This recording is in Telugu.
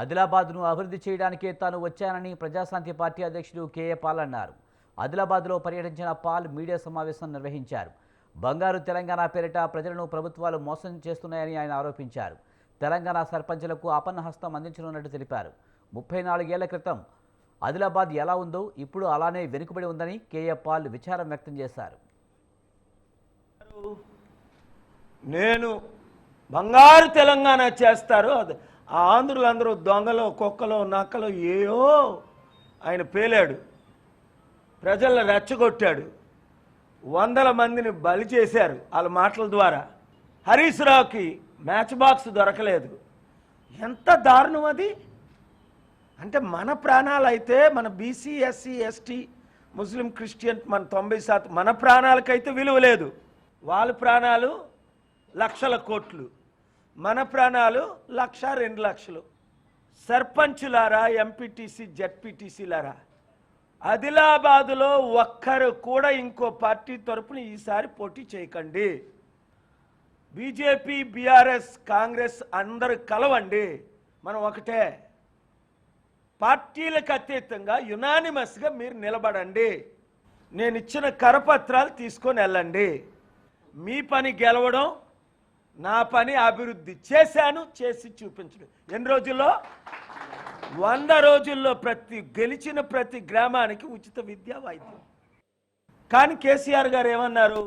ఆదిలాబాద్ను అభివృద్ధి చేయడానికే తాను వచ్చానని ప్రజాశాంతి పార్టీ అధ్యక్షుడు కేఏ పాల్ అన్నారు. ఆదిలాబాద్లో పర్యటించిన పాల్ మీడియా సమావేశం నిర్వహించారు. బంగారు తెలంగాణ పేరిట ప్రజలను ప్రభుత్వాలు మోసం చేస్తున్నాయని ఆయన ఆరోపించారు. తెలంగాణ సర్పంచులకు అపన్నహస్తం అందించనున్నట్టు తెలిపారు. ముప్పై నాలుగేళ్ళ క్రితం ఆదిలాబాద్ ఎలా ఉందో ఇప్పుడు అలానే వెనుకబడి ఉందని కేఏ పాల్ విచారం వ్యక్తం చేశారు. నేను బంగారు తెలంగాణ చేస్తారు అది. ఆ ఆంధ్రులందరూ దొంగలో కుక్కలో నక్కలో ఏయో ఆయన పేలాడు. ప్రజలను రెచ్చగొట్టాడు. వందల మందిని బలి చేశారు వాళ్ళ మాటల ద్వారా. హరీష్ రావుకి మ్యాచ్ బాక్స్ దొరకలేదు. ఎంత దారుణం అది? అంటే మన ప్రాణాలు అయితే మన BC SC ST Muslim Christian మన తొంభై శాతం మన ప్రాణాలకైతే విలువ లేదు. వాళ్ళ ప్రాణాలు లక్షల కోట్లు. మన ప్రాణాలు లక్ష రెండు లక్షలు. సర్పంచులారా ఎంపీటీసీ జడ్పీటీసీలారా ఆదిలాబాదులో ఒక్కరు కూడా ఇంకో పార్టీ తరపున ఈసారి పోటీ చేయకండి. బీజేపీ బీఆర్ఎస్ కాంగ్రెస్ అందరు కలవండి. మనం ఒకటే. పార్టీలకు అతీతంగా యునానిమస్గా మీరు నిలబడండి. నేను ఇచ్చిన కరపత్రాలు తీసుకొని వెళ్ళండి. మీ పని గెలవడం నా పని అభివృద్ధి చేశాను చేసి చూపించడం ఎన్ని రోజుల్లో? వంద రోజుల్లో ప్రతి గెలిచిన ప్రతి గ్రామానికి ఉచిత విద్యా వైద్యం కానీ కేసీఆర్ గారు ఏమన్నారు?